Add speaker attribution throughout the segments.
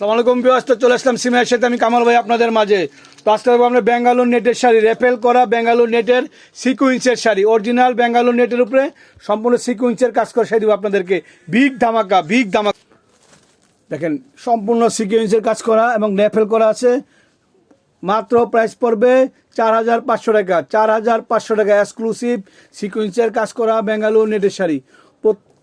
Speaker 1: সালাম আলাইকুম তো চলে আসলাম সিমের সাথে আমি কামাল ভাই আপনাদের মাঝে। তো আজকে আমরা ব্যাঙ্গালোর নেটের শাড়ি, রেপেল করা ব্যাঙ্গালোর নেটের সিকুইন্সের শাড়ি। অরিজিনাল ব্যাঙ্গালোর নেটের উপরে সম্পূর্ণ সিকুইন্সের কাজ করে শাড়ি আপনাদেরকে। বিগ ধামাকা বিগ ধামাকা। দেখেন, সম্পূর্ণ সিকুইন্সের কাজ করা এবং রেপেল করা আছে। মাত্র প্রাইস পড়বে চার হাজার পাঁচশো টাকা। চার হাজার পাঁচশো টাকা এক্সক্লুসিভ সিকুয়েন্সের কাজ করা বেঙ্গালুরু নেটের শাড়ি।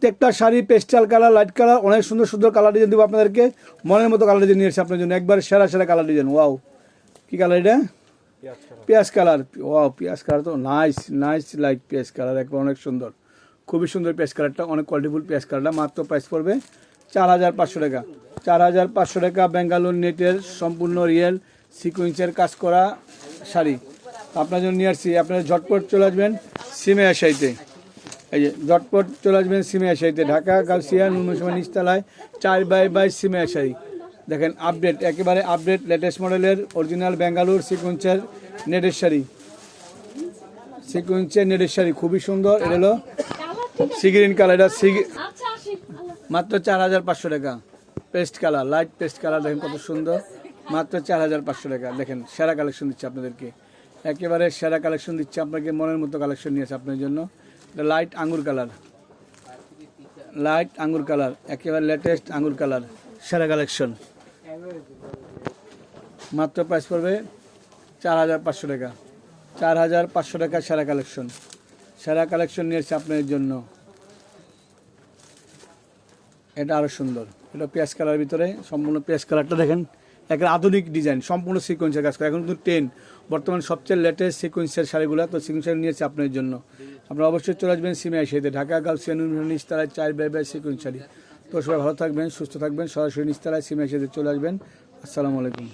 Speaker 1: প্রত্যেকটা sari pastel colour light colour অনেক সুন্দর সুন্দর কালার ডিজাইন দেবো আপনাদেরকে। মনের মতো কালার ডিজাইন নিয়ে এসেছি আপনার জন্য। একবার সেরা সেরা কালার ডিজাইন ওয়াও কী কালার এটা? পেঁয়াজ কালার ওয়াও পেঁয়াজ কালার তো নাইস নাইস লাইক পেঁয়াজ কালার একবার অনেক সুন্দর। খুবই সুন্দর পেঁয়াজ কালারটা অনেক কোয়ালিটিফুল পেঁয়াজ কালারটা মাত্র প্রাইস পড়বে চার হাজার পাঁচশো টাকা। চার হাজার পাঁচশো টাকা বেঙ্গালুর নেটের সম্পূর্ণ রিয়েল সিকুয়েন্সের কাজ করা শাড়ি। আপনার জন্য নিয়ে আসছি আপনারা ঝটপট চলে আসবেন সিমে আশাইতে এই যে ঝটপট চলে আসবেন সিমে আশাইতে ঢাকা, গাউসিয়া নুনসমা নিচতলায় চার বাই বাই সিমে আশাই দেখেন আপডেট, একেবারে আপডেট লেটেস্ট মডেলের অরিজিনাল বেঙ্গালুর সিকুয়েন্সের নেটের শাড়ি সিকুয়েন্সের নেটের শাড়ি খুবই সুন্দর, এটা হলো সিগ্রিন কালার এটা মাত্র চার হাজার পাঁচশো টাকা। Paste colour light paste colour দেখেন কত সুন্দর। মাত্র চার হাজার পাঁচশো টাকা। দেখেন, সেরা কালেকশন দিচ্ছে আপনাদেরকে। একেবারে সেরা কালেকশন দিচ্ছে আপনাকে, মনের মতো কালেকশন নিয়েছে আপনার জন্য। এটা লাইট আঙ্গুর কালার লাইট আঙ্গুর কালার একেবারে লেটেস্ট আঙ্গুর কালার সেরা কালেকশন মাত্র প্রাইস পড়বে চার হাজার পাঁচশো টাকা। চার হাজার পাঁচশো টাকা সেরা কালেকশন সেরা কালেকশন নিয়ে নিয়েছে আপনাদের জন্য। এটা আরও সুন্দর। এটা পেঁয়াজ কালার ভিতরে, সম্পূর্ণ পেঁয়াজ কালারটা দেখেন। একটা আধুনিক ডিজাইন, সম্পূর্ণ সিকোয়েন্সের কাজ করে। এখন কিন্তু টেন বর্তমান সবচেয়ে লেটেস্ট সিকোয়েন্সের শাড়িগুলো তো সিকোয়েন্সের নিয়েছে আপনার জন্য। আপনারা অবশ্যই চলে আসবেন সিমিয়া সেদে ঢাকা গার্লসিয়া নিস্তারায় চার বাই বাই সিকুন শাড়ি তো সবাই ভালো থাকবেন, সুস্থ থাকবেন, সরাসরি নিস্তারায় সিমিয়া সেদে চলে আসবেন। আসসালামু আলাইকুম।